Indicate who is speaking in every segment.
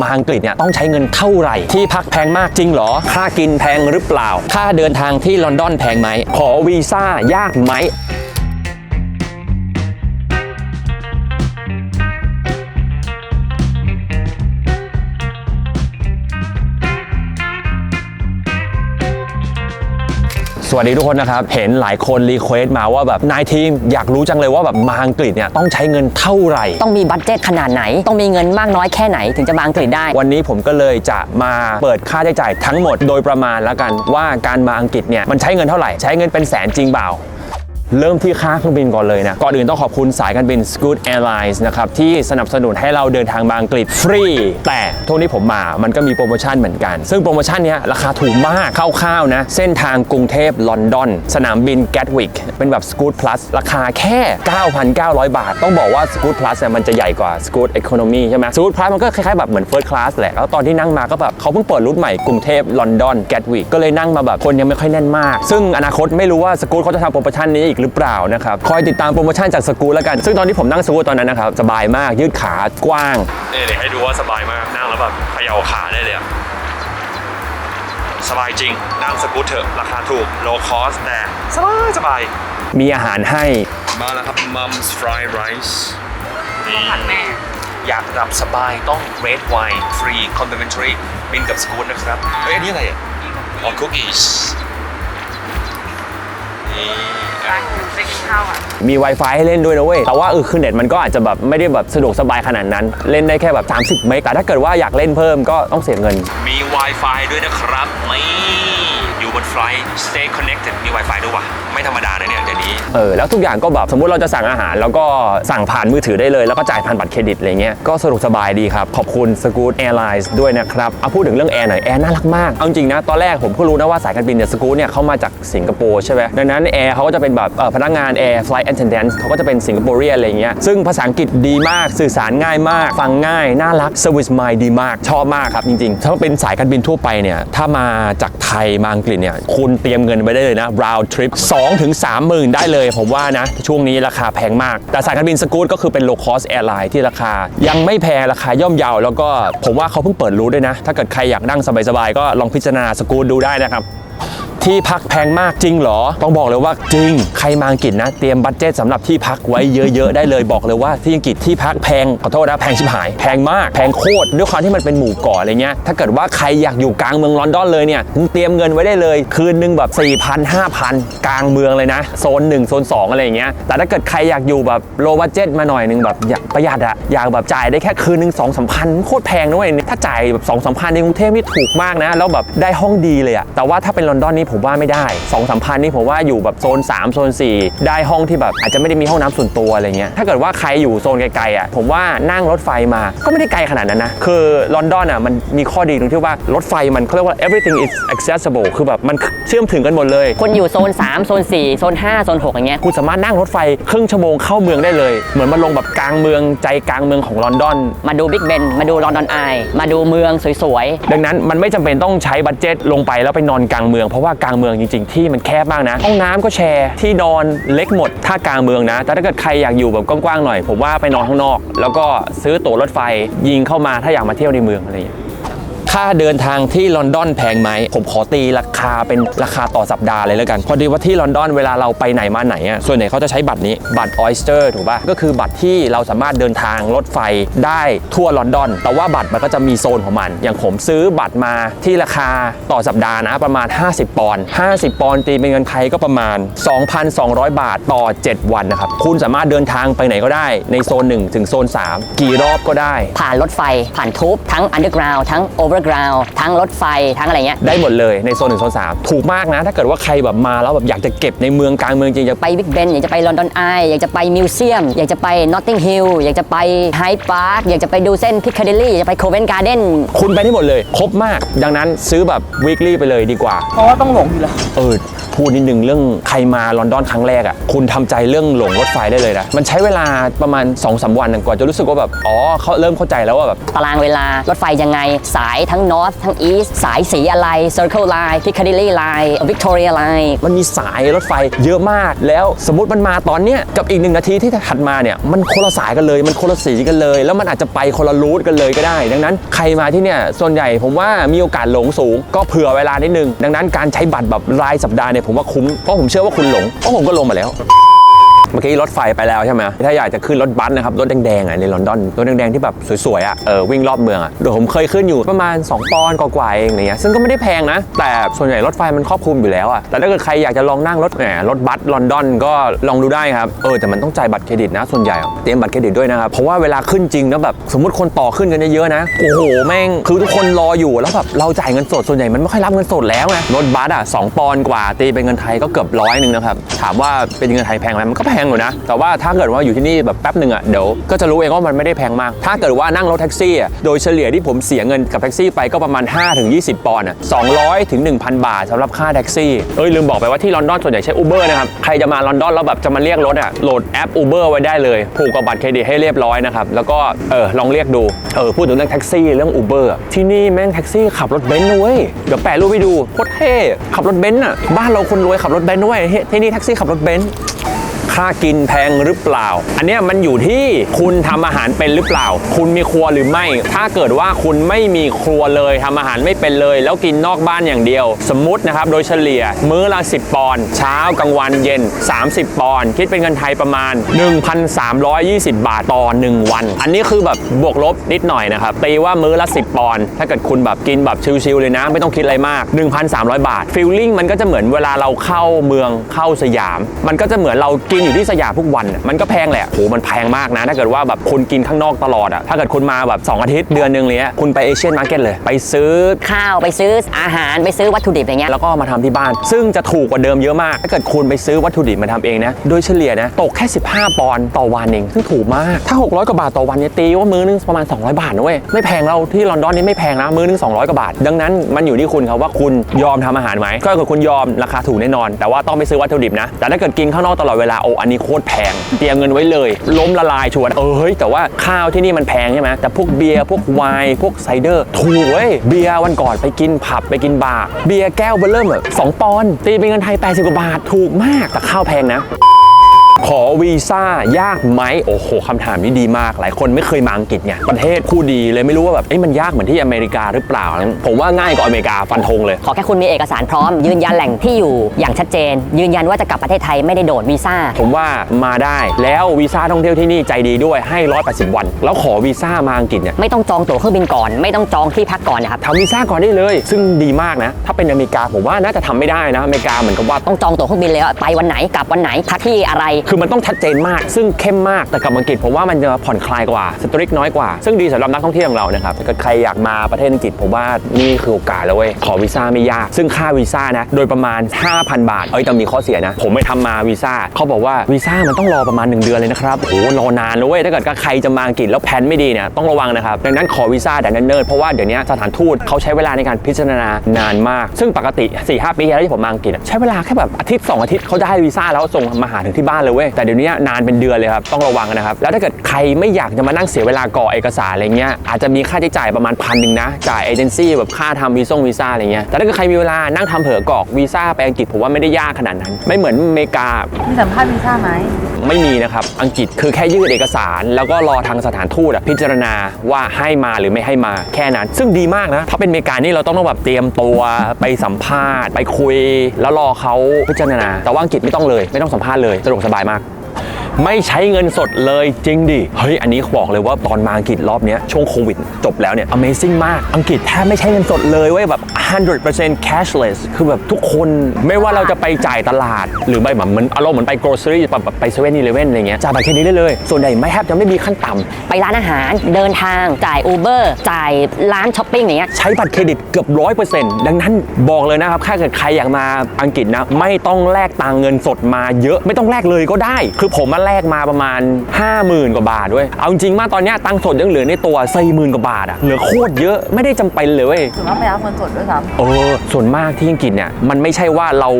Speaker 1: มาอังกฤษเนี่ยต้องใช้เงินเท่าไหร่ ที่พักแพงมากจริงเหรอ ค่ากินแพงหรือเปล่า ค่าเดินทางที่ลอนดอนแพงไหม ขอวีซ่ายากไหม สวัสดีทุกคนนะครับ เห็นหลายคนรีเควสต์มาว่าแบบนายทีมอยากรู้จังเลยว่าแบบมาอังกฤษเนี่ยต้องใช้เงินเท่าไหร่
Speaker 2: ต้องมีบัตเจ็ตขนาดไหน ต้องมีเงินมากน้อยแค่ไหนถึงจะมาอังกฤษได้
Speaker 1: วันนี้ผมก็เลยจะมาเปิดค่าใช้จ่ายทั้งหมดโดยประมาณแล้วกันว่าการมาอังกฤษเนี่ยมันใช้เงินเท่าไหร่ ใช้เงินเป็นแสนจริงเปล่า เริ่มที่ค่าเครื่องบินก่อนเลยนะก่อนอื่นต้องขอบคุณสายการบิน Scoot Airlines นะครับที่สนับสนุนให้เราเดินทางมาอังกฤษฟรี แต่ทุกนี้ผมมามันก็มีโปรโมชั่นเหมือนกัน ซึ่งโปรโมชั่นนี้ราคาถูกมากคร่าวๆนะ เส้นทางกรุงเทพลอนดอน สนามบิน Gatwick เป็นแบบ Scoot Plus ราคาแค่ 9,900 บาท ต้องบอกว่า Scoot Plus เนี่ยมันจะใหญ่กว่า Scoot Economy ใช่ไหม Scoot Plus มันก็คล้ายๆแบบเหมือน First Class แหละแล้วตอนที่นั่งมาก็แบบเขาเพิ่งเปิดรูทใหม่กรุงเทพลอนดอน Gatwick ก็เลยนั่งมาแบบคนยังไม่ค่อยแน่นมาก ซึ่งอนาคตไม่รู้ว่า Scoot เขาจะทำโปรโมชั่นนี้อีกหรือเปล่านะครับ คอยติดตามโปรโมชั่นจาก Scoot แล้วกัน ซึ่งตอนที่ผมนั่ง Scoot ตอนนั้นนะครับ สบายมากยืดขากว้างนี่เดี๋ยวให้ดูว่าสบายมากนั่งแล้วแบบเขย่าขาได้เลยอะสบายจริงนั่งสกูตเถอะราคาถูก low cost แต่สบายสบายมีอาหารให้มาแล้วครับ Mums Fried Rice นี่อยากหลับสบายต้อง red wine free complimentary บินกับสกูตนะครับเฮ้ยอันนี้อะไรอะอ๋อ cookies นี่อะ
Speaker 3: ไปกินข้าวอะ
Speaker 1: มี Wi-Fi ให้เล่นด้วยนะเว้ย แต่ว่าเออคือเน็ตมันก็อาจจะแบบไม่ได้แบบสะดวกสบายขนาดนั้น เล่นได้แค่แบบ 30 เมกแต่ถ้าเกิดว่าอยากเล่นเพิ่มก็ต้องเสียเงิน มี Wi-Fi ด้วยนะครับนี่อยู่ บนไฟล์ stay connected มี Wi-Fi ด้วยวะไม่ธรรมดานะเนี่ยเดี๋ยวนี้ เออแล้วทุกอย่างก็แบบสมมุติเราจะสั่งอาหาร แล้วก็สั่งผ่านมือถือได้เลย แล้วก็จ่ายผ่านบัตรเครดิตอะไรเงี้ยก็สะดวกสบายดีครับ ขอบคุณ Scoot Airlines ด้วยนะครับเอาพูดถึงเรื่องแอร์หน่อยแอร์น่ารักมากเอาจริงนะ ตอนแรกผมก็รู้นะว่าสายการบินเนี่ย Scoot เนี่ยเขามาจากสิงคโปร์ใช่ไหมดังนั้นแอร์เขาก็จะเป็นแบบเอ่อพนักงานแอร์ flight attendant เขาก็จะเป็นสิงคโปร์เรียนอะไรเงี้ยซึ่งภาษาอังกฤษดีมากสื่อสารง่ายมาก ฟังง่ายน่ารัก service mind ดีมากชอบมากครับจริงๆถ้าเป็นสายการบินทั่วไปเนี่ยถ้ามาจากไทยมาอังกฤษเนี่ยคุณเตรียมเงินไปได้เลยนะ round trip 2ถึง3หมื่นได้เลย ผมว่านะ ช่วงนี้ราคาแพงมาก แต่สายการบินสกูตก็คือเป็น low cost airline ที่ราคา ยังไม่แพงราคาย่อมเยาวแล้วก็ผมว่าเขาเพิ่งเปิดรู้ด้วยนะ ถ้าเกิดใครอยากนั่งสบายๆก็ลองพิจารณาสกูตดูได้นะครับ ที่พักแพงมากจริงเหรอ ต้องบอกเลยว่าจริง ใครมาอังกฤษนะ เตรียมบัตเจตสำหรับที่พักไว้เยอะๆ ได้เลยบอกเลยว่าที่อังกฤษที่พักแพงขอโทษนะแพงชิบหาย แพงมากแพงโคตรด้วยความที่มันเป็นหมู่เกาะอะไรเงี้ยถ้าเกิดว่าใครอยากอยู่กลางเมืองลอนดอนเลยเนี่ยเตรียมเงินไว้ได้เลย คืนนึงแบบ4,000 5,000 กลางเมืองเลยนะ โซน 1 โซน 2 อะไรอย่างเงี้ยแต่ถ้าเกิดใครอยากอยู่แบบโลบัตเจตมาหน่อยนึงแบบอยากประหยัดอะอยากแบบจ่ายได้แค่คืนนึง2 3 0 0 0โคตรแพงนะเว้ยถ้าจ่ายแบบ2 3 0 0 0ในกรุงเทพนี่ถูกมากนะแล้วแบบได้ห้องดีเลยอะแต่ว่าถ้าเป็นลอนดอนนี่ผมว่าไม่ได้2 3 0 0 0นี่ผมว่าอยู่แบบโซน 3 โซน 4 ได้ห้องที่แบบอาจจะไม่ได้มีห้องน้ำส่วนตัวอะไรเงี้ยถ้าเกิดว่าใครอยู่โซนไกลๆอะผมว่านั่งรถไฟมาก็ไม่ได้ไกลขนาดนั้นนะ คือลอนดอนอะมันมีข้อดีตรงที่ว่ารถไฟมันเขาเรียกว่า everything is accessible คือแบบมันเชื่อมถึงกันหมดเลย
Speaker 2: คนอยู่โซน 3 โซน 4 โซน 5 โซน 6 อย่างเงี้ย
Speaker 1: คุณสามารถนั่งรถไฟครึ่งชั่วโมงเข้าเมืองได้เลย เหมือนมาลงแบบกลางเมืองใจกลางเมืองของลอนดอน
Speaker 2: มาดูบิ๊กเบนมาดูลอนดอนไอมาดูเมืองสวย
Speaker 1: ดังนั้นมันไม่จำเป็นต้องใช้บัตเจ็ตลงไปแล้วไปนอนกลางเมืองเพราะว่ากลางเมืองจริง ๆ ที่มันแคบมากนะ ห้องน้ำก็แชร์ที่นอนเล็กหมดถ้ากลางเมืองนะ แต่ถ้าเกิดใครอยากอยู่แบบกว้างๆหน่อย ผมว่าไปนอนข้างนอก แล้วก็ซื้อตั๋วรถไฟยิงเข้ามาถ้าอยากมาเที่ยวในเมืองอะไรอย่างเงี้ย ค่าเดินทางที่ลอนดอนแพงไหม ผมขอตีราคาเป็นราคาต่อสัปดาห์เลยแล้วกัน พอดีว่าที่ลอนดอนเวลาเราไปไหนมาไหนอะส่วนใหญ่เขาจะใช้บัตรนี้บัตร Oyster ถูกป่ะก็คือบัตรที่เราสามารถเดินทางรถไฟได้ทั่วลอนดอน แต่ว่าบัตรมันก็จะมีโซนของมัน อย่างผมซื้อบัตรมาที่ราคาต่อสัปดาห์นะประมาณ 50 ปอนด์50 ปอนด์ตีเป็นเงินไทยก็ประมาณ 2,200 บาทต่อ 7 วันนะครับคุณสามารถเดินทางไปไหนก็ได้ในโซน 1 ถึงโซน 3 กี่รอบก็ได้
Speaker 2: ผ่านรถไฟผ่านทูบทั้ง underground ทั้ง overground ทั้งรถไฟทั้งอะไรเงี้ย
Speaker 1: ได้หมดเลยในโซนหนึ่งโซนสามถูกมากนะ ถ้าเกิดว่าใครแบบมาแล้วแบบอยากจะเก็บในเมืองกลางเมืองจริงจะ
Speaker 2: ไปบิ๊กเบนอยากจะไปลอนดอนไออยากจะไปมิวเซียมอยากจะไปนอตติงฮิลอยากจะไปไฮพาร์คอยากจะไปดูเส้นพิคาเดลี่อยากจะไปโคเวนการ์เด้น
Speaker 1: คุณไปได้หมดเลย ครบมาก ดังนั้นซื้อแบบ weekly ไปเลยดีกว่า
Speaker 3: เพราะว่าต้องหลงอยู่แล้ว
Speaker 1: เออพูดนิดนึงเรื่องใครมาลอนดอนครั้งแรกอะคุณทำใจเรื่องหลงรถไฟได้เลยนะมันใช้เวลาประมาณ2อสวันกว่าจะรู้สึกว่าแบบอ๋อเขาเริ่มเข้าใจแล้วว่าแบบ
Speaker 2: ตารางเวลารถไฟยังไงสายทั้ง North ทั้ง East สายสีอะไร Circle Line Piccadilly Line Victoria Line
Speaker 1: มันมีสายรถไฟเยอะมาก แล้วสมมติมันมาตอนเนี้ยกับอีกหนึ่งนาทีที่ถัดมาเนี่ยมันคนละสายกันเลย มันคนละสีกันเลย แล้วมันอาจจะไปคนละรูทกันเลยก็ได้ ดังนั้นใครมาที่เนี่ยส่วนใหญ่ผมว่ามีโอกาสหลงสูง ก็เผื่อเวลานิดนึงดังนั้นการใช้บัตรแบบรายสัปดาห์เนี่ยผมว่าคุ้มเพราะผมเชื่อว่าคุณหลงเพราะผมก็ลงมาแล้ว เมื่อกี้รถไฟไปแล้วใช่ไหมถ้าอยากจะขึ้นรถบัสนะครับรถแดงๆอะในลอนดอนรถแดงๆที่แบบสวยๆอะเออวิ่งรอบเมืองอะเดี๋ยวผมเคยขึ้นอยู่ประมาณ 2 ปอนด์กว่าๆเองเงี้ยซึ่งก็ไม่ได้แพงนะ แต่ส่วนใหญ่รถไฟมันครอบคลุมอยู่แล้วอะแต่ถ้าเกิดใครอยากจะลองนั่งรถแหมรถบัสลอนดอนก็ลองดูได้ครับเออแต่มันต้องจ่ายบัตรเครดิตนะ ส่วนใหญ่เตรียมบัตรเครดิตด้วยนะครับเพราะว่าเวลาขึ้นจริงนะแบบสมมติคนต่อขึ้นกันเยอะๆนะโอ้โหแม่งคือทุกคนรออยู่แล้วแบบเราจ่ายเงินสดส่วนใหญ่มันไม่ค่อยรับเงินสดแล้วไงรถบัสอะสองปอนด์กว่าตีเป็นเงินไทยก็เกือบร้อยหนึ่งนะครับถามว่าเป็นเงินไทยแพงไหมมันก็แพงอยู่นะ แต่ว่าถ้าเกิดว่าอยู่ที่นี่แบบแป๊บหนึ่งอะเดี๋ยวก็จะรู้เองว่ามันไม่ได้แพงมาก ถ้าเกิดว่านั่งรถแท็กซี่อะโดยเฉลี่ยที่ผมเสียเงินกับแท็กซี่ไปก็ประมาณ 5-20 ปอนด์อะ200ถึง1,000 บาทสำหรับค่าแท็กซี่เอ้ยลืมบอกไปว่าที่ลอนดอนส่วนใหญ่ใช้ Uber นะครับใครจะมาลอนดอนแล้วแบบจะมาเรียกรถอะโหลดแอป Uber ไว้ได้เลยผูกกับบัตรเครดิตให้เรียบร้อยนะครับแล้วก็เออลองเรียกดูเออพูดถึงเรื่องแท็กซี่เรื่อง Uber อะที่นี่แม่งแท็กซี่ขับรถเบนซ์นะเว้ยเดี๋ยวแปะรูปให้ดูโคตรเท่ขับรถเบนซ์อะบ้านเราคนรวยขับรถเบนซ์ด้วยเฮ้ยที่นี่แท็กซี่ขับรถเบนซ์ ค่ากินแพงหรือเปล่า อันนี้มันอยู่ที่คุณทำอาหารเป็นหรือเปล่า คุณมีครัวหรือไม่ ถ้าเกิดว่าคุณไม่มีครัวเลยทำอาหารไม่เป็นเลย แล้วกินนอกบ้านอย่างเดียว สมมตินะครับโดยเฉลี่ยมื้อละ 10 ปอนด์เช้ากลางวันเย็น 30 ปอนด์คิดเป็นเงินไทยประมาณ 1,320 บาทต่อ 1 วัน อันนี้คือแบบบวกลบนิดหน่อยนะครับตีว่ามื้อละ 10 ปอนด์ถ้าเกิดคุณแบบกินแบบชิลๆเลยนะไม่ต้องคิดอะไรมาก 1,300 บาทฟีลลิ่งมันก็จะเหมือนเวลาเราเข้าเมืองเข้าสยาม มันก็จะเหมือนเรากินอยู่ที่สยามทุกวัน มันก็แพงแหละโหมันแพงมากนะ ถ้าเกิดว่าแบบคุณกินข้างนอกตลอดอะถ้าเกิดคุณมาแบบ 2 อาทิตย์เดือนหนึงเลยคุณไปเอเชียนมาร์เก็ตเลย ไปซื้อ
Speaker 2: ข้าวไปซื้ออาหารไปซื้อวัตถุดิบอย่างเงี้ย
Speaker 1: แล้วก็มาทำที่บ้าน ซึ่งจะถูกกว่าเดิมเยอะมาก ถ้าเกิดคุณไปซื้อวัตถุดิบมาทำเองนะโดยเฉลี่ยนะตกแค่ 15 ปอนด์ต่อวันเองซึ่งถูกมากถ้า 600กว่าบาทต่อวันเนี่ยตีว่ามื้อนึงประมาณ 200 บาทนะเว้ยไม่แพงเราที่ลอนดอนนี่ไม่แพงนะมื้อนึง200กว่าบาท ดังนั้นมันอยู่ที่คุณครับว่าคุณยอมทำอาหารไหมก็เกิดคุณยอมราคาถูกแน่นอน แต่ว่าต้องไปซื้อวัตถุดิบนะแต่ถ้าเกิดกินข้างนอกตลอดเวลาโอ้อันนี้โคตรแพง เตรียมเงินไว้เลย ล้มละลายชวนเออเฮ้ยแต่ว่าข้าวที่นี่มันแพงใช่ไหมแต่พวกเบียร์พวกไวน์พวกไซเดอร์ถูกเว้ยเบียร์วันก่อนไปกินผับไปกินบาร์เบียร์แก้วเบอร์เริ่มแบบ2ปอนด์ตีเป็นเงินไทย80กว่าบาทถูกมากแต่ข้าวแพงนะ ขอวีซ่ายากไหมโอ้โหคำถามนี้ดีมาก หลายคนไม่เคยมาอังกฤษไงประเทศคู่ดีเลยไม่รู้ว่าแบบเอ๊ะมันยากเหมือนที่อเมริกาหรือเปล่า ผมว่าง่ายกว่าอเมริกาฟันธงเลย
Speaker 2: ขอแค่คุณมีเอกสารพร้อม ยืนยันแหล่งที่อยู่อย่างชัดเจน ยืนยันว่าจะกลับประเทศไทยไม่ได้โดดวีซ่า
Speaker 1: ผมว่ามาได้แล้ววีซ่าท่องเที่ยวที่นี่ใจดีด้วยให้180วัน แล้วขอวีซ่ามาอังกฤษเนี่ย
Speaker 2: ไม่ต้องจองตั๋วเครื่องบินก่อน ไม่ต้องจองที่พักก่อนนะครับ
Speaker 1: ทำวีซ่าก่อนได้เลย ซึ่งดีมากนะ ถ้าเป็นอเมริกาผมว่าน่าจะทำไม่ได้นะอเมริกาเหมือนกับว่า
Speaker 2: ต้องจองตั๋วเครื่องบินเลยว่าไปวันไหนกลับวันไหนพักที่อะไร
Speaker 1: คือมันต้องชัดเจนมาก ซึ่งเข้มมากแต่กับอังกฤษผมว่ามันจะผ่อนคลายกว่าสตริกน้อยกว่า ซึ่งดีสำหรับนักท่องเที่ยวของเรานะครับถ้าใครอยากมาประเทศอังกฤษผมว่านี่คือโอกาสแล้วเว้ยขอวีซ่าไม่ยาก ซึ่งค่าวีซ่านะโดยประมาณ 5,000 บาทเอ้ยแต่มีข้อเสียนะ ผมไม่ทำมาวีซ่าเขาบอกว่าวีซ่ามันต้องรอประมาณ 1 เดือนเลยนะครับโอ้โหรอนานเลยเว้ยถ้าเกิดใครจะมาอังกฤษแล้วแผนไม่ดีเนี่ยต้องระวังนะครับดังนั้นขอวีซ่าแต่เนิ่นๆเพราะว่าเดี๋ยวนี้สถานทูตเขาใช้เวลาในการพิจารณานานมาก ซึ่งปกติ4-5ปีที่แล้วที่ผมมาอังกฤษใช้เวลาแค่แบบอาทิตย์สองอาทิตย์เขาได้วีซ่าแล้วส่งมาหาถึงที่บ้านเลยเว้ยแต่เดี๋ยวนี้นานเป็นเดือนเลยครับต้องระวังนะครับแล้วถ้าเกิดใครไม่อยากจะมานั่งเสียเวลากรอกเอกสารอะไรเงี้ยอาจจะมีค่าใช้จ่ายประมาณพันหนึ่งนะจ่ายเอเจนซี่แบบค่าทำวีซ่งวีซ่าอะไรเงี้ยแต่ถ้าเกิดใครมีเวลานั่งทำเผื่อกรอกวีซ่าไปอังกฤษผมว่าไม่ได้ยากขนาดนั้น ไม่เหมือนอเมริกา
Speaker 3: มีสัมภาษณ์วีซ่าไหม
Speaker 1: ไม่มีนะครับ อังกฤษคือแค่ยื่นเอกสาร แล้วก็รอทางสถานทูตอะพิจารณาว่าให้มาหรือไม่ให้มาแค่นั้น ซึ่งดีมากนะ ถ้าเป็นอเมริกานี่เราต้องแบบเตรียมตัวไปสัมภาษณ์ ไปคุย แล้วรอเขาพิจารณา แต่ว่าอังกฤษไม่ต้องเลย ไม่ต้องสัมภาษณ์เลยสะดวกสบายายมาก ไม่ใช้เงินสดเลยจริงดิ เฮ้ย อันนี้บอกเลยว่าตอนมาอังกฤษรอบเนี้ยช่วงโควิดจบแล้วเนี่ย Amazing มาก อังกฤษแทบไม่ใช้เงินสดเลยเว้ยแบบ 100% cashless คือแบบทุกคนไม่ว่าเราจะไปจ่ายตลาด หรือไปแบบเหมือนอารมณ์เหมือนไป grocery แบบแบบไปเซเว่นอีเลเว่นอะไรเงี้ยจ่ายบัตรเครดิตได้เลย ส่วนใหญ่ไม่แทบจะไม่มีขั้นต่ำ
Speaker 2: ไปร้านอาหารเดินทางจ่ายอูเบอร์จ่ายร้านช้อปปิ้งอย่างเงี้ย
Speaker 1: ใช้บัตรเครดิตเกือบร้อยเปอร์เซ็นต์ดังนั้นบอกเลยนะครับถ้าเกิดใครอยากมาอังกฤษนะไม่ต้องแลกตังค์เงินสดมาเยอะ ไม่ต้องแลกเลยก็ได้ คือผมมาแลกมาประมาณ 50,000 กว่าบาทด้วย เอาจริงๆมากตอนเนี้ยตังค์สดยังเหลือในตัว40,000กว่าบาทอะเหลือโคตรเยอะไม่ได้จำเป็นเลยเว้ย
Speaker 3: ส่วนมากไม่รับเงินสดด้วยซ้
Speaker 1: เออส่วนมากที่อังกฤษเนี่ยมันไม่ใช่ว่าเรา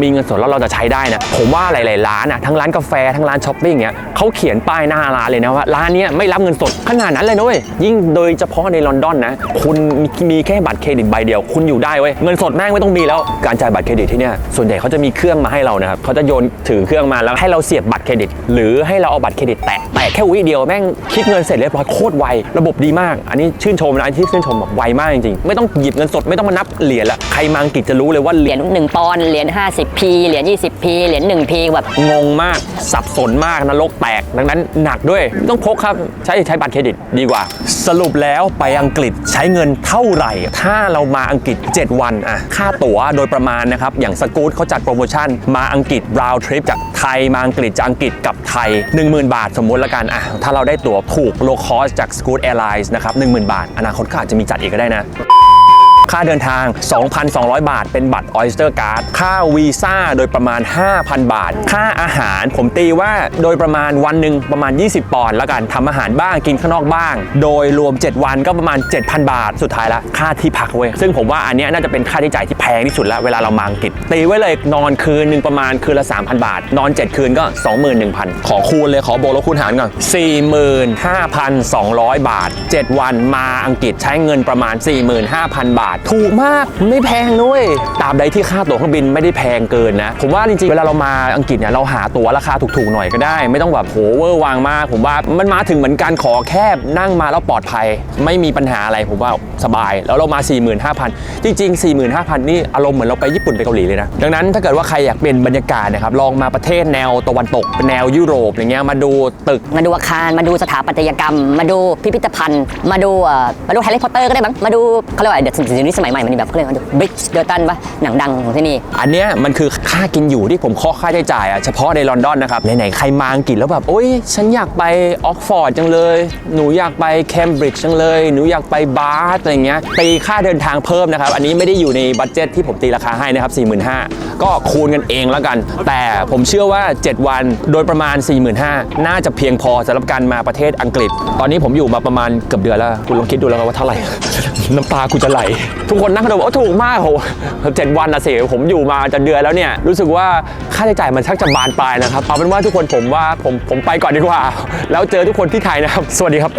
Speaker 1: มีเงินสดแล้วเราจะใช้ได้นะผมว่าหลาย ๆ ร้านอะทั้งร้านกาแฟทั้งร้านช้อปปิ้งเนี่ย เขาเขียนป้ายหน้าร้านเลยนะว่าร้านนี้ไม่รับเงินสดขนาดนั้นเลยนะเว้ยยิ่งโดยเฉพาะในลอนดอนนะ คุณมีมีแค่บัตรเครดิตใบเดียว คุณอยู่ได้เว้ยเงินสดแม่งไม่ต้องมีแล้ว การจ่ายบัตรเครดิตที่เนี่ยส่วนใหญ่เขาจะมีเครื่องมาให้เรานะครับเขาจะโยนถือเครื่องมาแล้วให้เราเสียบบัตรเครดิต หรือให้เราเอาบัตรเครดิตแตะ ตะแค่วิเดียวแม่งคิดเงินเสร็จเรียบร้อยโคตรไวระบบดีมาก อันนี้ชื่นชมนะอันที่ชื่นชมแบบไวมากจริงๆไม่ต้องหยิบเงินสดไม่ต้องมานับเหรียญละใครมาอังกฤษจะรู้เลยว่าเห
Speaker 2: เห
Speaker 1: รี
Speaker 2: รี
Speaker 1: ย
Speaker 2: ย
Speaker 1: ญ
Speaker 2: ญ1ปอนด์เหรียญ 50p เหรียญ 20p เหรียญ 1p แบบ
Speaker 1: งงมาก สับสนมากนรกแตกดังนั้นหนักด้วยต้องพกครับใช้ใช้บัตรเครดิตดีกว่า สรุปแล้วไปอังกฤษใช้เงินเท่าไหร่ ถ้าเรามาอังกฤษ 7 วันอะค่าตั๋วโดยประมาณนะครับ อย่างสกู๊ตเขาจัดโปรโมชั่นมาอังกฤษ round trip จากไทยมาอังกฤษจากอังกฤษกลับไทย 10,000 บาทสมมุติละกันอะถ้าเราได้ตั๋วถูกโลคอสจาก Scoot Airlines นะครับ10,000 บาท อนาคตก็อาจจะมีจัดอีกก็ได้นะ ค่าเดินทาง 2,200 บาท เป็นบัตร Oyster Card ค่าวีซ่าโดยประมาณ 5,000 บาท ค่าอาหารผมตีว่าโดยประมาณวันหนึ่งประมาณ 20 ปอนด์แล้วกันทำอาหารบ้างกินข้างนอกบ้าง โดยรวม 7 วันก็ประมาณ 7,000 บาท สุดท้ายละค่าที่พักเว้ยซึ่งผมว่าอันนี้น่าจะเป็นค่าใช้จ่ายที่แพงที่สุดแล้วเวลาเรามาอังกฤษตีไว้เลยนอนคืนหนึ่งประมาณคืนละ 3,000 บาท นอน 7 คืนก็ 21,000 ขอคูณเลยขอโบวกลคูณหารก่อน45,200 บาท 7 วันมาอังกฤษใช้เงินประมาณ 45,000 บาทถูกมากไม่แพงด้วยตาบใดที่ค่าตั๋วเครื่องบินไม่ได้แพงเกินนะ ผมว่าจริงๆ เวลาเรามาอังกฤษเนี่ยเราหาตั๋วราคาถูกๆหน่อยก็ได้ ไม่ต้องแบบโหเวอร์วางมาก ผมว่ามันมาถึงเหมือนการขอแคบนั่งมาแล้วปลอดภัย ไม่มีปัญหาอะไรผมว่าสบาย แล้วเรามา 45,000 จริง ๆ 45,000 นี่อารมณ์เหมือนเราไปญี่ปุ่นไปเกาหลีเลยนะ ดังนั้นถ้าเกิดว่าใครอยากเปลี่ยนบรรยากาศนะครับลองมาประเทศแนวตะวันตกเป็นแนวยุโรปอย่างเงี้ยมาดูตึก
Speaker 2: มาดูอาคารมาดูสถาปัตยกรรม มาดูพิพิธภัณฑ์ มาดูเอ่อมาดูแฮร์รี่พอตเตอร์ก็ได้มั้งมาดูเขาเรียกว่าเดี๋ยวสิ่งนี้สมัยใหม่มันมีแบบเขาเรียกว่าบริดจ์เดอร์ตันปะหนังดังของที่นี่
Speaker 1: อันเนี้ยมันคือค่ากินอยู่ที่ผมข้อค่าใช้จ่ายอะเฉพาะในลอนดอนนะครับไหนๆใครมาอังกฤษแล้วแบบโอ๊ยฉันอยากไปออกฟอร์ดจังเลย หนูอยากไปเคมบริดจ์จังเลย หนูอยากไปบาร์อะไรเงี้ยตีค่าเดินทางเพิ่มนะครับ อันนี้ไม่ได้อยู่ในบัตเจ็ตที่ผมตีราคาให้นะครับ45,000ก็คูณกันเองแล้วกัน แต่ผมเชื่อว่า 7 วันโดยประมาณ 45,000น่าจะเพียงพอสำหรับการมาประเทศอังกฤษ ตอนนี้ผมอยู่มาประมาณเกือบเดือนแล้ว คุณลองคิดดูแล้วกันว่าเท่าไหร่ น้ำตากูจะไหลทุกคนนั่งกันดูว่าโอ้ถูกมากโหเจ็ดวันนะสิผมอยู่มาจะเดือนแล้วเนี่ยรู้สึกว่าค่าใช้จ่ายมันชักจะบานปลายนะครับเอาเป็นว่าทุกคนผมว่าผมผมไปก่อนดีกว่า แล้วเจอทุกคนที่ไทยนะครับ สวัสดีครับ